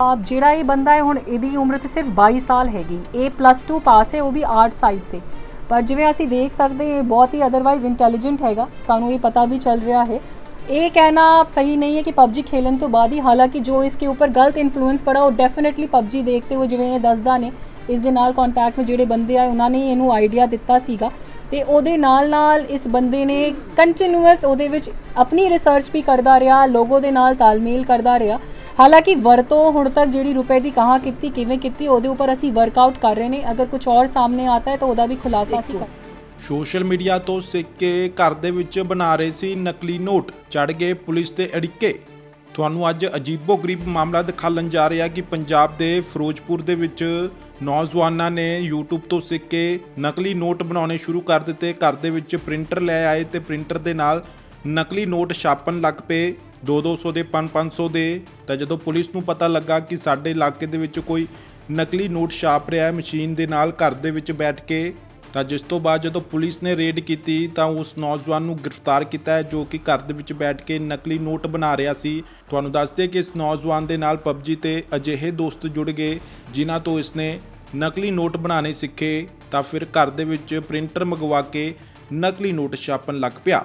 ਆ ਜਿਹੜਾ ਇਹ ਬੰਦਾ ਹੈ, ਹੁਣ ਇਹਦੀ ਉਮਰ ਤੇ ਸਿਰਫ 22 ਸਾਲ ਹੈਗੀ। ਇਹ ਪਲੱਸ 2 ਪਾਸ ਹੈ, ਉਹ ਵੀ ਆਰਟ ਸਾਈਡ ਸੇ ਪਰ ਜਿਵੇਂ ਅਸੀਂ ਦੇਖ ਸਕਦੇ, ਇਹ ਬਹੁਤ ਹੀ ਅਦਰਵਾਈਜ਼ ਇੰਟੈਲੀਜੈਂਟ ਹੈਗਾ। ਸਾਨੂੰ ਇਹ ਪਤਾ ਵੀ ਚੱਲ ਰਿਹਾ ਹੈ। ਇਹ ਕਹਿਣਾ ਸਹੀ ਨਹੀਂ ਹੈ ਕਿ PUBG ਖੇਲਣ ਤੋਂ ਬਾਅਦ ਹੀ, ਹਾਲਾਂਕਿ ਜੋ ਇਸਕੇ ਉੱਪਰ ਗਲਤ ਇਨਫਲੂਐਂਸ ਪੜਾ, ਉਹ ਡੈਫੀਨਿਟਲੀ PUBG ਦੇਖਦੇ ਹੋ ਜਿਵੇਂ ਇਹ ਦੱਸਦਾ ਨੇ, ਇਸ ਦੇ ਨਾਲ ਕੰਟੈਕਟ ਵਿੱਚ ਜਿਹੜੇ ਬੰਦੇ ਆਏ, ਉਹਨਾਂ ਨੇ ਇਹਨੂੰ ਆਈਡੀਆ ਦਿੱਤਾ ਸੀਗਾ। ਤੇ ਉਹਦੇ ਨਾਲ ਨਾਲ ਇਸ ਬੰਦੇ ਨੇ ਕੰਟੀਨਿਊਸ ਉਹਦੇ ਵਿੱਚ ਆਪਣੀ ਰਿਸਰਚ ਵੀ ਕਰਦਾ ਰਿਹਾ, ਲੋਗੋ ਦੇ ਨਾਲ ਤਾਲਮੇਲ ਕਰਦਾ ਰਿਹਾ। ਹਾਲਾਂਕਿ ਵਰਤੋਂ ਹੁਣ ਤੱਕ ਜਿਹੜੀ ਰੁਪਏ ਦੀ ਕਹਾਂ ਕੀਤੀ ਕਿਵੇਂ ਕੀਤੀ ਉਹਦੇ ਉੱਪਰ ਅਸੀਂ ਵਰਕਆਊਟ ਕਰ ਰਹੇ ਨੇ। ਅਗਰ ਕੁਝ ਹੋਰ ਸਾਹਮਣੇ ਆਤਾ ਹੈ ਤਾਂ ਉਹਦਾ ਵੀ ਖੁਲਾਸਾ ਅਸੀਂ ਕਰ ਸੋਸ਼ਲ ਮੀਡੀਆ ਤੋਂ ਸਿੱਖ ਕੇ ਘਰ ਦੇ ਵਿੱਚ ਬਣਾ ਰਹੇ ਸੀ ਨਕਲੀ ਨੋਟ ਚੜ ਗਏ ਪੁਲਿਸ ਦੇ ਅੜਿੱਕੇ। ਤੁਹਾਨੂੰ ਅੱਜ ਅਜੀਬੋ-ਗਰੀਬ ਮਾਮਲਾ ਦਿਖਾਲਣ ਜਾ ਰਿਹਾ ਕਿ ਪੰਜਾਬ ਦੇ ਫਿਰੋਜ਼ਪੁਰ ਦੇ ਵਿੱਚ ਨੌਜਵਾਨਾਂ ਨੇ YouTube ਤੋਂ ਸਿੱਖ ਕੇ ਨਕਲੀ ਨੋਟ ਬਣਾਉਣੇ ਸ਼ੁਰੂ ਕਰ ਦਿੱਤੇ। ਘਰ ਦੇ ਵਿੱਚ ਪ੍ਰਿੰਟਰ ਲੈ ਆਏ ਤੇ ਪ੍ਰਿੰਟਰ ਦੇ ਨਾਲ ਨਕਲੀ ਨੋਟ ਛਾਪਣ ਲੱਗ ਪਏ। 2-200 ਦੇ 5-500 ਦੇ ਤਾਂ ਜਦੋਂ ਪੁਲਿਸ ਨੂੰ ਪਤਾ ਲੱਗਾ ਕਿ ਸਾਡੇ ਇਲਾਕੇ ਦੇ ਵਿੱਚ ਕੋਈ ਨਕਲੀ ਨੋਟ ਛਾਪ ਰਿਹਾ ਹੈ ਮਸ਼ੀਨ ਦੇ ਨਾਲ ਘਰ ਦੇ ਵਿੱਚ ਬੈਠ ਕੇ, ਤਾਂ ਜਿਸ ਤੋਂ ਬਾਅਦ ਜਦੋਂ ਪੁਲਿਸ ਨੇ ਰੇਡ ਕੀਤੀ, ਤਾਂ ਉਸ ਨੌਜਵਾਨ ਨੂੰ ਗ੍ਰਿਫਤਾਰ ਕੀਤਾ ਹੈ ਜੋ ਕਿ ਘਰ ਦੇ ਵਿੱਚ ਬੈਠ ਕੇ ਨਕਲੀ ਨੋਟ ਬਣਾ ਰਿਹਾ ਸੀ। ਤੁਹਾਨੂੰ ਦੱਸਦੇ ਕਿ ਇਸ ਨੌਜਵਾਨ ਦੇ ਨਾਲ PUBG ਤੇ ਅਜਿਹੇ ਦੋਸਤ ਜੁੜ ਗਏ, ਜਿਨ੍ਹਾਂ ਤੋਂ ਇਸਨੇ ਨਕਲੀ ਨੋਟ ਬਣਾਉਣੇ ਸਿੱਖੇ, ਤਾਂ ਫਿਰ ਘਰ ਦੇ ਵਿੱਚ ਪ੍ਰਿੰਟਰ ਮੰਗਵਾ ਕੇ ਨਕਲੀ ਨੋਟ ਛਾਪਣ ਲੱਗ ਪਿਆ।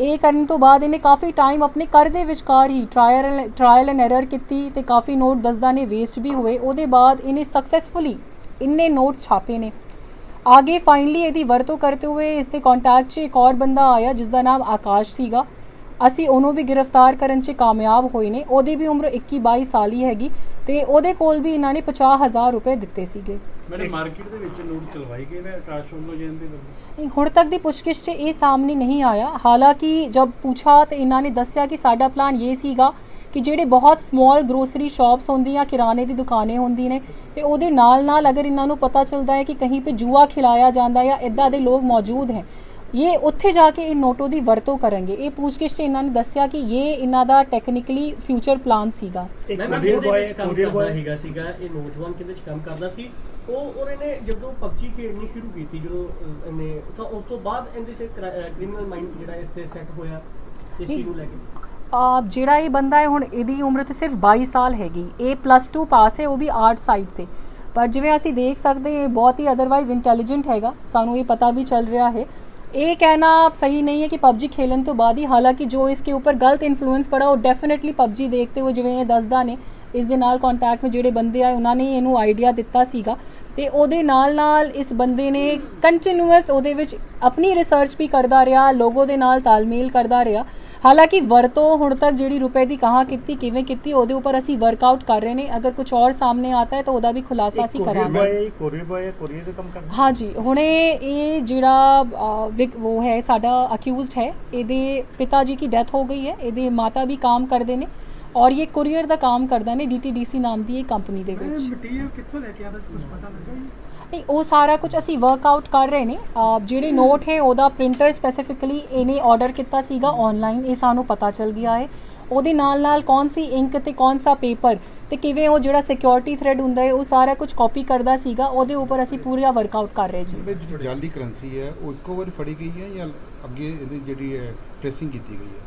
ਇਹ ਕਰਨ ਤੋਂ ਬਾਅਦ ਇਹਨੇ ਕਾਫੀ ਟਾਈਮ ਆਪਣੇ ਕਰ ਦੇ ਵਿਚਕਾਰ ਹੀ ਟ੍ਰਾਇਲ ਟ੍ਰਾਇਲ ਐਂਡ ਐਰਰ ਕੀਤੀ ਤੇ ਕਾਫੀ ਨੋਟ ਦਸਦਾ ਨੇ ਵੇਸਟ ਵੀ ਹੋਏ। ਉਹਦੇ ਬਾਅਦ ਇਹਨੇ ਸਕਸੈਸਫੁਲੀ ਇੰਨੇ ਨੋਟ ਛਾਪੇ ਨੇ। ਆਗੇ ਫਾਈਨਲੀ ਇਹਦੀ ਵਰਤੋਂ ਕਰਦੇ ਹੋਏ ਇਸ ਦੇ ਕੰਟੈਕਟ 'ਚ ਇੱਕ ਹੋਰ ਬੰਦਾ ਆਇਆ ਜਿਸ ਦਾ ਨਾਮ ਆਕਾਸ਼ ਸੀਗਾ। ਅਸੀਂ ਉਹਨੂੰ ਵੀ ਗ੍ਰਿਫਤਾਰ ਕਰਨ 'ਚ ਕਾਮਯਾਬ ਹੋਏ ਨੇ। ਉਹਦੀ ਵੀ ਉਮਰ 21 22 ਸਾਲ ਹੀ ਹੈਗੀ ਤੇ ਉਹਦੇ ਕੋਲ ਵੀ ਇਹਨਾਂ ਨੇ 50000 ਰੁਪਏ ਦਿੱਤੇ ਸੀਗੇ। ਮੈਨੇ ਮਾਰਕੀਟ ਦੇ ਵਿੱਚ ਨੋਟ ਚਲਵਾਈ ਗਏ ਨੇ ਆਕਾਸ਼ ਵੱਲੋਂ ਜੈਨ ਦੇ ਵੱਲੋਂ? ਨਹੀਂ ਹੁਣ ਤੱਕ ਦੀ ਪੁੱਛਗਿੱਛ 'ਚ ਇਹ ਸਾਹਮਣੇ ਨਹੀਂ ਆਇਆ। ਹਾਲਾਂਕਿ ਜਦ ਪੁੱਛਾ ਤੇ ਇਹਨਾਂ ਨੇ ਦੱਸਿਆ ਕਿ ਸਾਡਾ ਪਲਾਨ ਇਹ ਸੀਗਾ ਕਿ ਜਿਹੜੇ ਬਹੁਤ ਸਮਾਲ ਗਰੋਸਰੀ ਸ਼ਾਪਸ ਹੁੰਦੀਆਂ ਕਿਰਾਣੇ ਦੀ ਦੁਕਾਨੇ ਹੁੰਦੀ ਨੇ ਤੇ ਉਹਦੇ ਨਾਲ ਨਾਲ ਅਗਰ ਇਹਨਾਂ ਨੂੰ ਪਤਾ ਚੱਲਦਾ ਹੈ ਕਿ ਕਹੀਂ ਪੇ ਜੂਆ ਖਿਲਾਇਆ ਜਾਂਦਾ ਜਾਂ ਇਦਾਂ ਦੇ ਲੋਕ ਮੌਜੂਦ ਹੈ ਇਹ ਉੱਥੇ ਜਾ ਕੇ ਇਹ ਨੋਟੋ ਦੀ ਵਰਤੋਂ ਕਰਨਗੇ। ਇਹ ਪੁੱਛਗਿੱਛ 'ਚ ਇਹਨਾਂ ਨੇ ਦੱਸਿਆ ਕਿ ਇਹ ਇਹਨਾਂ ਦਾ ਟੈਕਨੀਕਲੀ ਫਿਊਚਰ ਪਲਾਨ ਸੀਗਾ। ਇੱਕ ਮੈਂ ਕੋਰੀਅਰ ਉਹਦੇ ਬॉय ਵਿੱਚ ਕੰਮ ਕੋਰੀਅਰ ਕਰਦਾ ਬॉय ਹੈਗਾ ਸੀਗਾ ਇਹ ਨੌਜਵਾਨ ਕਿਹਦੇ ਚ ਕੰਮ ਕਰਦਾ ਸੀ? ਉਹ ਉਹਨੇ ਨੇ ਜਦੋਂ PUBG ਖੇਡਣੀ ਸ਼ੁਰੂ ਕੀਤੀ ਜਦੋਂ ਅਹ, ਇਹਨੇ ਤਾਂ ਉਸ ਤੋਂ ਬਾਅਦ ਇਹਦੇ ਚ ਕ੍ਰਿਮੀਨਲ ਮਾਈਂਡ ਜਿਹੜਾ ਇਸ ਤੇ ਸੈੱਟ ਹੋਇਆ ਇਸ ਚੀਜ਼ ਨੂੰ ਲੈ ਕੇ। ਆ ਜਿਹੜਾ ਇਹ ਬੰਦਾ ਹੈ ਹੁਣ ਇਹਦੀ ਉਮਰ ਤੇ ਸਿਰਫ 22 ਸਾਲ ਹੈਗੀ। ਇਹ ਪਲੱਸ 2 ਪਾਸ ਹੈ ਉਹ ਵੀ ਆਰਟ ਸਾਈਡ ਸੇ ਪਰ ਜਿਵੇਂ ਅਸੀਂ ਦੇਖ ਸਕਦੇ ਹਾਂ ਇਹ ਬਹੁਤ ਹੀ ਅਦਰਵਾਈਜ਼ ਇੰਟੈਲੀਜੈਂਟ ਹੈਗਾ। ਸਾਨੂੰ ਇਹ ਪਤਾ ਵੀ ਚੱਲ ਰਿਹਾ ਹੈ। ਇਹ ਕਹਿਣਾ ਸਹੀ ਨਹੀਂ ਹੈ ਕਿ ਪਬਜੀ ਖੇਲਣ ਤੋਂ ਬਾਅਦ ਹੀ, ਹਾਲਾਂਕਿ ਜੋ ਇਸ ਕੇ ਉੱਪਰ ਗਲਤ ਇਨਫਲੂਐਂਸ ਪੜਾ, ਉਹ ਡੈਫੀਨਿਟਲੀ ਪਬਜੀ ਦੇਖਦੇ ਹੋ ਜਿਵੇਂ ਇਹ ਦੱਸਦਾ ਨੇ, ਇਸ ਦੇ ਨਾਲ ਕੰਟੈਕਟ ਵਿੱਚ ਜਿਹੜੇ ਬੰਦੇ ਆਏ, ਉਹਨਾਂ ਨੇ ਇਹਨੂੰ ਆਈਡੀਆ ਦਿੱਤਾ ਸੀਗਾ। ਤੇ ਉਹਦੇ ਨਾਲ ਨਾਲ ਇਸ ਬੰਦੇ ਨੇ ਕੰਟੀਨਿਊਸ ਉਹਦੇ ਵਿੱਚ ਆਪਣੀ ਰਿਸਰਚ ਵੀ ਕਰਦਾ ਰਿਹਾ, ਲੋਗੋ ਦੇ ਨਾਲ ਤਾਲਮੇਲ ਕਰਦਾ ਰਿਹਾ। ਹਾਲਾਂਕਿ ਵਰਤੋਂ ਹੁਣ ਤੱਕ ਜਿਹੜੀ ਰੁਪਏ ਦੀ ਕਹਾਂ ਕੀਤੀ ਕਿਵੇਂ ਕੀਤੀ ਉਹਦੇ ਉੱਪਰ ਅਸੀਂ ਵਰਕਆਊਟ ਕਰ ਰਹੇ ਨੇ। ਅਗਰ ਕੁਝ ਹੋਰ ਸਾਹਮਣੇ ਆਤਾ ਹੈ ਤਾਂ ਉਹਦਾ ਵੀ ਖੁਲਾਸਾ ਅਸੀਂ ਕਰਾਂਗੇ। ਕੋਰੀਅਰ ਬॉय ਕੋਰੀਅਰ ਦਾ ਕੰਮ ਕਰਦਾ ਹਾਂਜੀ ਹੁਣੇ ਇਹ ਜਿਹੜਾ ਉਹ ਹੈ ਸਾਡਾ ਅਕਿਊਜ਼ਡ ਹੈ। ਇਹਦੇ ਪਿਤਾ ਜੀ ਦੀ ਡੈਥ ਹੋ ਗਈ ਹੈ। ਇਹਦੇ ਮਾਤਾ ਵੀ ਕੰਮ ਕਰਦੇ ਨੇ ਔਰ ਇਹ ਕੁਰੀਅਰ ਦਾ ਕੰਮ ਕਰਦਾ ਨੇ DTDC ਨਾਮ ਦੀ ਇਹ ਕੰਪਨੀ ਦੇ ਵਿੱਚ। ਮਟੀਰੀਅਲ ਕਿੱਥੋਂ ਲੈ ਕੇ ਆਉਂਦਾ ਸੀ? ਕੁਝ ਪਤਾ ਲੱਗਾ ਜੀ ਨਹੀਂ, ਉਹ ਸਾਰਾ ਕੁਝ ਅਸੀਂ ਵਰਕਆਊਟ ਕਰ ਰਹੇ ਨੇ। ਜਿਹੜੇ ਨੋਟ ਹੈ, ਉਹਦਾ ਪ੍ਰਿੰਟਰ ਸਪੈਸੀਫਿਕਲੀ ਇਹਨੇ ਆਰਡਰ ਕੀਤਾ ਸੀਗਾ ਆਨਲਾਈਨ ਇਹ ਸਾਨੂੰ ਪਤਾ ਚੱਲ ਗਿਆ ਹੈ। ਉਹਦੇ ਨਾਲ ਨਾਲ ਕੌਣ ਸੀ ਇੰਕ ਤੇ ਕੌਣ ਸਾ ਪੇਪਰ ਤੇ ਕਿਵੇਂ ਉਹ ਜਿਹੜਾ ਸਿਕਿਉਰਿਟੀ ਥ੍ਰੈਡ ਹੁੰਦਾ ਹੈ, ਉਹ ਸਾਰਾ ਕੁਝ ਕਾਪੀ ਕਰਦਾ ਸੀਗਾ। ਉਹਦੇ ਉੱਪਰ ਅਸੀਂ ਪੂਰਾ ਵਰਕਆਊਟ ਕਰ ਰਹੇ ਜੀ। ਵਿੱਚ ਜਾਲੀ ਕਰੰਸੀ ਹੈ, ਉਹ ਇੱਕੋ ਵਾਰ ਫੜੀ ਗਈ ਹੈ ਜਾਂ ਅੱਗੇ ਇਹਦੀ ਜਿਹੜੀ ਟ੍ਰੇਸਿੰਗ ਕੀਤੀ ਗਈ ਹੈ?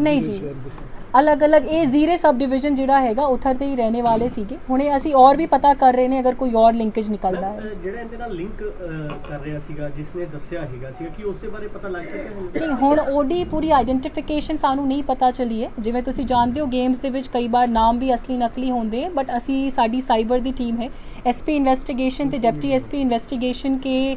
ਨਹੀਂ ਜੀ। ਅਲੱਗ-ਅਲੱਗ ਇਹ ਜ਼ੀਰੇ ਸਬ ਡਿਵੀਜ਼ਨ ਜਿਹੜਾ ਹੈਗਾ ਉਥਰ ਤੇ ਹੀ ਰਹਿਣੇ ਵਾਲੇ ਸੀਗੇ। ਹੁਣੇ ਅਸੀਂ ਔਰ ਵੀ ਪਤਾ ਕਰ ਰਹੇ ਨੇ ਅਗਰ ਕੋਈ ਔਰ ਲਿੰਕੇਜ ਨਿਕਲਦਾ ਹੈ। ਜਿਹੜਾ ਇਹਦੇ ਨਾਲ ਲਿੰਕ ਕਰ ਰਿਹਾ ਸੀਗਾ ਜਿਸ ਨੇ ਦੱਸਿਆ ਹੈਗਾ ਸੀਗਾ ਕਿ ਉਸ ਦੇ ਬਾਰੇ ਪਤਾ ਲੱਗ ਸਕਿਆ ਹੁਣ? ਨਹੀਂ ਹੁਣ ਉਹਦੀ ਪੂਰੀ ਆਇਡੈਂਟੀਫਿਕੇਸ਼ਨ ਸਾਨੂੰ ਨਹੀਂ ਪਤਾ ਚੱਲੀ ਹੈ। ਜਿਵੇਂ ਤੁਸੀਂ ਜਾਣਦੇ ਹੋ ਗੇਮਸ ਦੇ ਵਿੱਚ ਕਈ ਵਾਰ ਨਾਮ ਵੀ ਅਸਲੀ ਨਕਲੀ ਹੁੰਦੇ ਬਟ ਅਸੀਂ ਸਾਡੀ ਸਾਈਬਰ ਦੀ ਟੀਮ ਹੈ। ਐਸਪੀ ਇਨਵੈਸਟੀਗੇਸ਼ਨ ਤੇ ਡਿਪਟੀ ਐਸਪੀ ਇਨਵੈਸਟੀਗੇਸ਼ਨ ਕੇ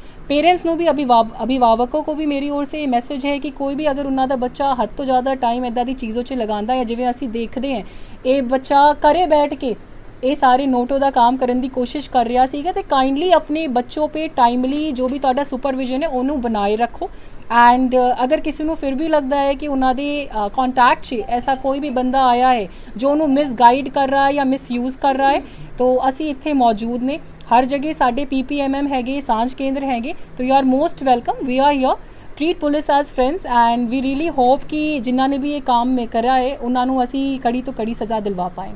ਪੇਰੈਂਟਸ ਨੂੰ ਵੀ ਅਭਿਵਾਵਕੋ ਕੋ ਵੀ ਮੇਰੀ ਔਰ ਸੇ ਇਹ ਮੈਸੇਜ ਹੈ ਕਿ ਕੋਈ ਵੀ ਅਗਰ ਉਹਨਾਂ ਦਾ ਬੱਚਾ ਹੱਦ ਤੋਂ ਜ਼ਿਆਦਾ ਟਾਈਮ ਇਦਾਂ ਦੀ ਚੀਜ਼ੋਂ 'ਚ ਲਗਾਉਂਦਾ ਹੈ, ਜਿਵੇਂ ਅਸੀਂ ਦੇਖਦੇ ਹਾਂ, ਇਹ ਬੱਚਾ ਕਰੇ ਬੈਠ ਕੇ ਇਹ ਸਾਰੇ ਨੋਟੋ ਦਾ ਕੰਮ ਕਰਨ ਦੀ ਕੋਸ਼ਿਸ਼ ਕਰ ਰਿਹਾ ਸੀਗਾ ਤੇ ਕਾਈਂਡਲੀ ਆਪਣੇ ਬੱਚੋ ਪੇ ਟਾਈਮਲੀ ਜੋ ਵੀ ਤੁਹਾਡਾ ਸੁਪਰਵਿਜ਼ਨ ਹੈ, ਉਹਨੂੰ ਬਣਾਏ ਰੱਖੋ। ਐਂਡ ਅਗਰ ਕਿਸੇ ਨੂੰ ਫਿਰ ਵੀ ਲੱਗਦਾ ਹੈ ਕਿ ਉਹਨਾਂ ਦੇ ਕੰਟੈਕਟ 'ਚ ਐਸਾ ਕੋਈ ਵੀ ਬੰਦਾ ਆਇਆ ਹੈ, ਜੋ ਉਹਨੂੰ ਮਿਸਗਾਈਡ ਕਰ ਰਿਹਾ ਹੈ ਜਾਂ ਮਿਸਯੂਜ਼ ਕਰ ਰਿਹਾ ਹੈ, ਤਾਂ ਅਸੀਂ ਇੱਥੇ ਮੌਜੂਦ ਨੇ। ਹਰ ਜਗ੍ਹਾ ਸਾਡੇ ਪੀਪੀਐਮਐਮ ਹੈਗੇ, ਸਾਂਝ ਕੇਂਦਰ ਹੈਗੇ। ਤੋ you are most welcome we are here treat police as friends and we really hope ਕਿ ਜਿਨ੍ਹਾਂ ਨੇ ਵੀ ਇਹ ਕੰਮ ਮੇ ਕਰਾ ਹੈ, ਉਹਨਾਂ ਨੂੰ ਅਸੀਂ ਕੜੀ ਤੋਂ ਕੜੀ ਸਜ਼ਾ ਦਿਲਵਾ ਪਾਏ।